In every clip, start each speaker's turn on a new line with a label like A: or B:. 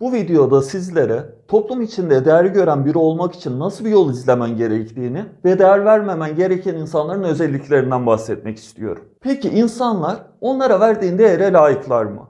A: Bu videoda sizlere toplum içinde değer gören biri olmak için nasıl bir yol izlemen gerektiğini ve değer vermemen gereken insanların özelliklerinden bahsetmek istiyorum. Peki insanlar onlara verdiğin değere layıklar mı?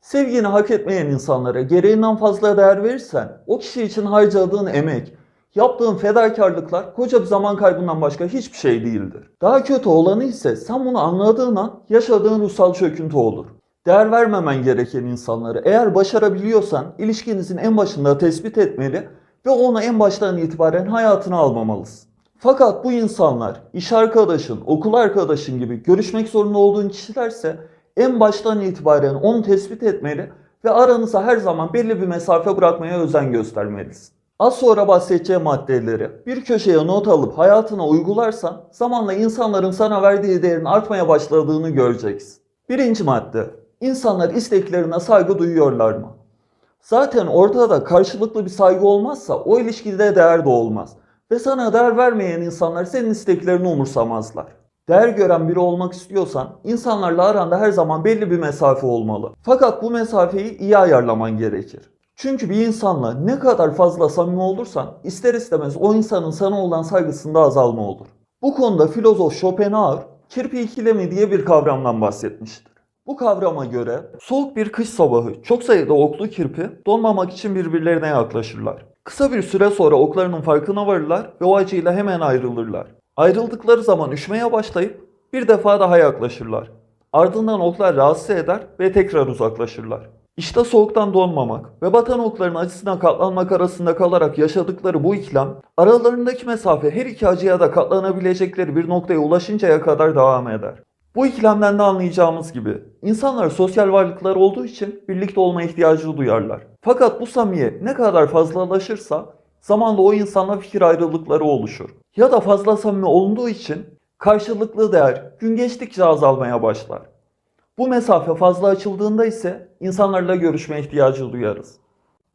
A: Sevgini hak etmeyen insanlara gereğinden fazla değer verirsen o kişi için harcadığın emek, yaptığın fedakarlıklar koca bir zaman kaybından başka hiçbir şey değildir. Daha kötü olanı ise sen bunu anladığın an yaşadığın ruhsal çöküntü olur. Değer vermemen gereken insanları eğer başarabiliyorsan ilişkinizin en başında tespit etmeli ve onu en baştan itibaren hayatına almamalısın. Fakat bu insanlar iş arkadaşın, okul arkadaşın gibi görüşmek zorunda olduğun kişilerse en baştan itibaren onu tespit etmeli ve aranıza her zaman belli bir mesafe bırakmaya özen göstermelisin. Az sonra bahsedeceğim maddeleri bir köşeye not alıp hayatına uygularsan zamanla insanların sana verdiği değerin artmaya başladığını göreceksin. Birinci madde. İnsanlar isteklerine saygı duyuyorlar mı? Zaten ortada karşılıklı bir saygı olmazsa o ilişkide değer de olmaz. Ve sana değer vermeyen insanlar senin isteklerini umursamazlar. Değer gören biri olmak istiyorsan insanlarla aranda her zaman belli bir mesafe olmalı. Fakat bu mesafeyi iyi ayarlaman gerekir. Çünkü bir insanla ne kadar fazla samimi olursan ister istemez o insanın sana olan saygısında azalma olur. Bu konuda filozof Schopenhauer kirpi ikilemi diye bir kavramdan bahsetmiştir. Bu kavrama göre soğuk bir kış sabahı çok sayıda oklu kirpi donmamak için birbirlerine yaklaşırlar. Kısa bir süre sonra oklarının farkına varırlar ve o acıyla hemen ayrılırlar. Ayrıldıkları zaman üşümeye başlayıp bir defa daha yaklaşırlar. Ardından oklar rahatsız eder ve tekrar uzaklaşırlar. İşte soğuktan donmamak ve batan okların acısına katlanmak arasında kalarak yaşadıkları bu ikilem, aralarındaki mesafe her iki acıya da katlanabilecekleri bir noktaya ulaşıncaya kadar devam eder. Bu ikilemden de anlayacağımız gibi insanlar sosyal varlıklar olduğu için birlikte olma ihtiyacı duyarlar. Fakat bu samimiyet ne kadar fazlalaşırsa zamanla o insanla fikir ayrılıkları oluşur. Ya da fazla samimi olunduğu için karşılıklı değer gün geçtikçe azalmaya başlar. Bu mesafe fazla açıldığında ise insanlarla görüşme ihtiyacı duyarız.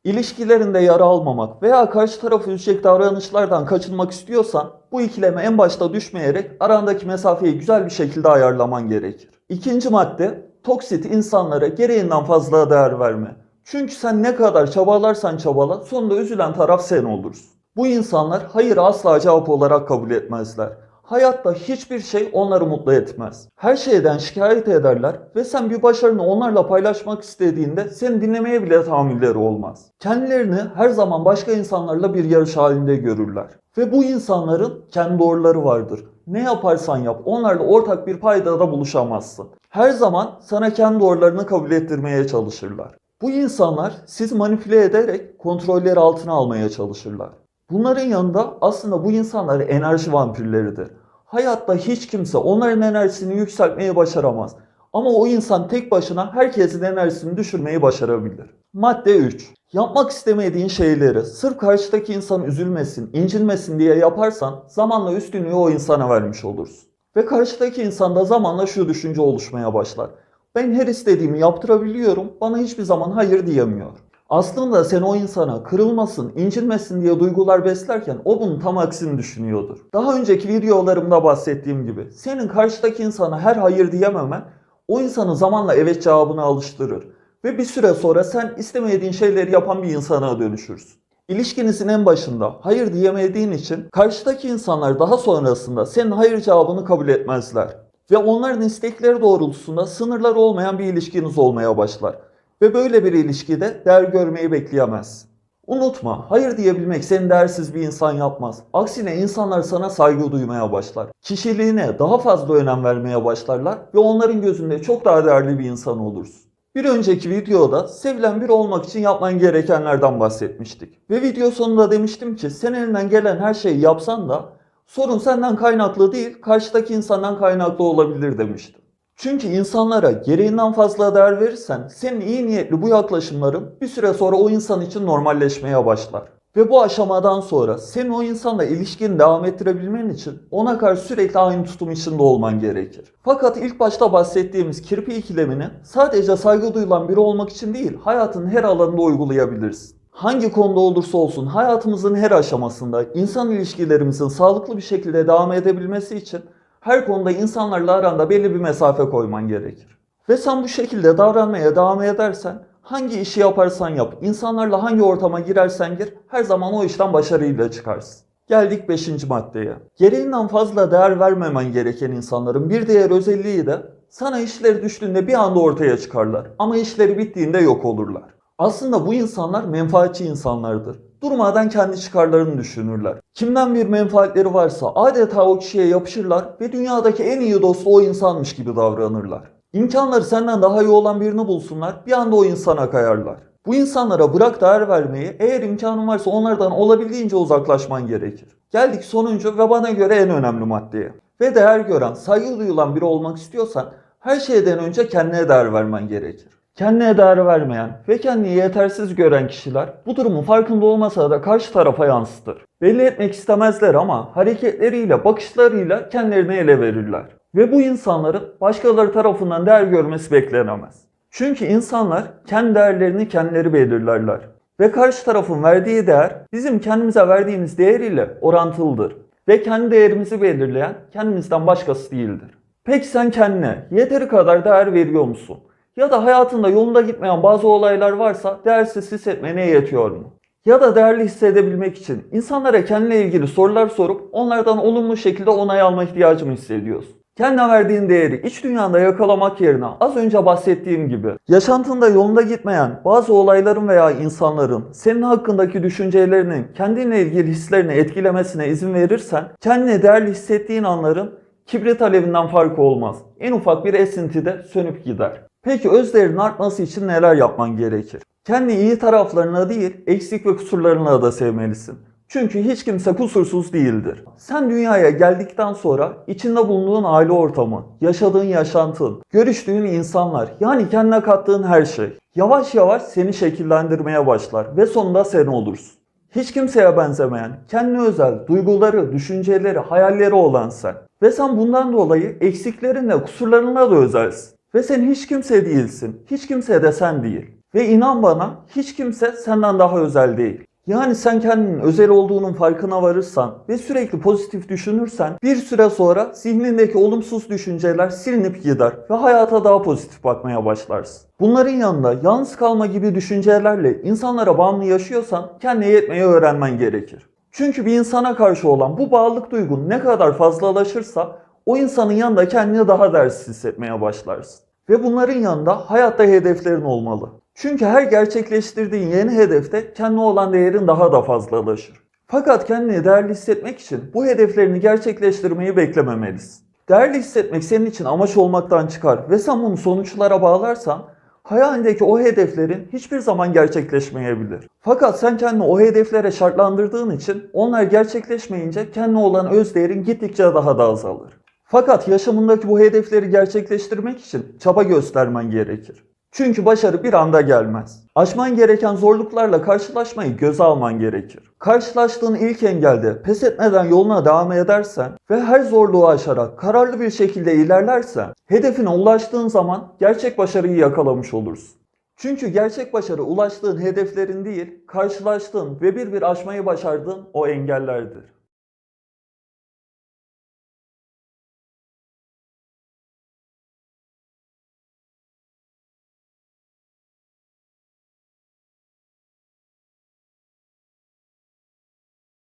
A: İlişkilerinde yara almamak veya karşı tarafı üzecek davranışlardan kaçınmak istiyorsan bu ikileme en başta düşmeyerek arandaki mesafeyi güzel bir şekilde ayarlaman gerekir. İkinci madde toksit insanlara gereğinden fazla değer verme. Çünkü sen ne kadar çabalarsan çabala sonunda üzülen taraf sen olursun. Bu insanlar hayır asla cevap olarak kabul etmezler. Hayatta hiçbir şey onları mutlu etmez. Her şeyden şikayet ederler ve sen bir başarını onlarla paylaşmak istediğinde seni dinlemeye bile tahammülleri olmaz. Kendilerini her zaman başka insanlarla bir yarış halinde görürler. Ve bu insanların kendi doğruları vardır. Ne yaparsan yap onlarla ortak bir paydada buluşamazsın. Her zaman sana kendi doğrularını kabul ettirmeye çalışırlar. Bu insanlar sizi manipüle ederek kontrolleri altına almaya çalışırlar. Bunların yanında aslında bu insanlar enerji vampirleridir. Hayatta hiç kimse onların enerjisini yükseltmeyi başaramaz. Ama o insan tek başına herkesin enerjisini düşürmeyi başarabilir. Madde 3. Yapmak istemediğin şeyleri sırf karşıdaki insan üzülmesin, incinmesin diye yaparsan zamanla üstünlüğü o insana vermiş olursun. Ve karşıdaki insanda zamanla şu düşünce oluşmaya başlar. Ben her istediğimi yaptırabiliyorum, bana hiçbir zaman hayır diyemiyor. Aslında sen o insana kırılmasın, incinmesin diye duygular beslerken o bunun tam aksini düşünüyordur. Daha önceki videolarımda bahsettiğim gibi senin karşıdaki insana her hayır diyememen o insanı zamanla evet cevabını alıştırır. Ve bir süre sonra sen istemediğin şeyleri yapan bir insana dönüşürsün. İlişkinizin en başında hayır diyemediğin için karşıdaki insanlar daha sonrasında senin hayır cevabını kabul etmezler. Ve onların istekleri doğrultusunda sınırlar olmayan bir ilişkiniz olmaya başlar. Ve böyle bir ilişkide değer görmeyi bekleyemez. Unutma, hayır diyebilmek seni değersiz bir insan yapmaz. Aksine insanlar sana saygı duymaya başlar. Kişiliğine daha fazla önem vermeye başlarlar ve onların gözünde çok daha değerli bir insan olursun. Bir önceki videoda sevilen biri olmak için yapman gerekenlerden bahsetmiştik. Ve video sonunda demiştim ki sen elinden gelen her şeyi yapsan da sorun senden kaynaklı değil karşıdaki insandan kaynaklı olabilir demiştim. Çünkü insanlara gereğinden fazla değer verirsen senin iyi niyetli bu yaklaşımların bir süre sonra o insan için normalleşmeye başlar. Ve bu aşamadan sonra senin o insanla ilişkini devam ettirebilmen için ona karşı sürekli aynı tutum içinde olman gerekir. Fakat ilk başta bahsettiğimiz kirpi ikilemini sadece saygı duyulan biri olmak için değil hayatın her alanında uygulayabilirsin. Hangi konuda olursa olsun hayatımızın her aşamasında insan ilişkilerimizin sağlıklı bir şekilde devam edebilmesi için Her konuda insanlarla aranda belli bir mesafe koyman gerekir. Ve sen bu şekilde davranmaya devam edersen hangi işi yaparsan yap, insanlarla hangi ortama girersen gir her zaman o işten başarıyla çıkarsın. Geldik 5. maddeye. Gereğinden fazla değer vermemen gereken insanların bir diğer özelliği de sana işleri düştüğünde bir anda ortaya çıkarlar ama işleri bittiğinde yok olurlar. Aslında bu insanlar menfaatçi insanlardır. Durmadan kendi çıkarlarını düşünürler. Kimden bir menfaatleri varsa adeta o kişiye yapışırlar ve dünyadaki en iyi dostu o insanmış gibi davranırlar. İmkanları senden daha iyi olan birini bulsunlar bir anda o insana kayarlar. Bu insanlara bırak değer vermeyi eğer imkanın varsa onlardan olabildiğince uzaklaşman gerekir. Geldik sonuncu ve bana göre en önemli maddeye. Ve değer gören, saygı duyulan biri olmak istiyorsan her şeyden önce kendine değer vermen gerekir. Kendine değer vermeyen ve kendini yetersiz gören kişiler bu durumun farkında olmasa da karşı tarafa yansıtır. Belli etmek istemezler ama hareketleriyle, bakışlarıyla kendilerini ele verirler. Ve bu insanların başkaları tarafından değer görmesi beklenemez. Çünkü insanlar kendi değerlerini kendileri belirlerler. Ve karşı tarafın verdiği değer bizim kendimize verdiğimiz değer ile orantılıdır. Ve kendi değerimizi belirleyen kendimizden başkası değildir. Peki sen kendine yeteri kadar değer veriyor musun? Ya da hayatında yolunda gitmeyen bazı olaylar varsa değersiz hissetmene yetiyor mu? Ya da değerli hissedebilmek için insanlara kendine ilgili sorular sorup onlardan olumlu şekilde onay alma ihtiyacı mı hissediyorsun? Kendine verdiğin değeri iç dünyanda yakalamak yerine az önce bahsettiğim gibi yaşantında yolunda gitmeyen bazı olayların veya insanların senin hakkındaki düşüncelerinin kendinle ilgili hislerini etkilemesine izin verirsen kendini değerli hissettiğin anların kibrit alevinden farkı olmaz. En ufak bir esintide sönüp gider. Peki özlerinin artması için neler yapman gerekir? Kendi iyi taraflarına değil, eksik ve kusurlarına da sevmelisin. Çünkü hiç kimse kusursuz değildir. Sen dünyaya geldikten sonra içinde bulunduğun aile ortamı, yaşadığın yaşantın, görüştüğün insanlar yani kendine kattığın her şey yavaş yavaş seni şekillendirmeye başlar ve sonunda sen olursun. Hiç kimseye benzemeyen, kendine özel duyguları, düşünceleri, hayalleri olan sen. Ve sen bundan dolayı eksiklerinle, kusurlarınla da özelsin. Ve sen hiç kimse değilsin. Hiç kimse de sen değil. Ve inan bana hiç kimse senden daha özel değil. Yani sen kendinin özel olduğunun farkına varırsan ve sürekli pozitif düşünürsen bir süre sonra zihnindeki olumsuz düşünceler silinip gider ve hayata daha pozitif bakmaya başlarsın. Bunların yanında yalnız kalma gibi düşüncelerle insanlara bağımlı yaşıyorsan kendine yetmeyi öğrenmen gerekir. Çünkü bir insana karşı olan bu bağlılık duygun ne kadar fazlalaşırsa o insanın yanında kendini daha değersiz hissetmeye başlarsın. Ve bunların yanında hayatta hedeflerin olmalı. Çünkü her gerçekleştirdiğin yeni hedefte kendine olan değerin daha da fazlalaşır. Fakat kendini değerli hissetmek için bu hedeflerini gerçekleştirmeyi beklememelisin. Değerli hissetmek senin için amaç olmaktan çıkar ve sen bunu sonuçlara bağlarsan hayalindeki o hedeflerin hiçbir zaman gerçekleşmeyebilir. Fakat sen kendini o hedeflere şartlandırdığın için onlar gerçekleşmeyince kendine olan öz değerin gittikçe daha da azalır. Fakat yaşamındaki bu hedefleri gerçekleştirmek için çaba göstermen gerekir. Çünkü başarı bir anda gelmez. Aşman gereken zorluklarla karşılaşmayı göze alman gerekir. Karşılaştığın ilk engelde pes etmeden yoluna devam edersen ve her zorluğu aşarak kararlı bir şekilde ilerlersen hedefine ulaştığın zaman gerçek başarıyı yakalamış olursun. Çünkü gerçek başarı ulaştığın hedeflerin değil, karşılaştığın ve bir bir aşmayı başardığın o engellerdir.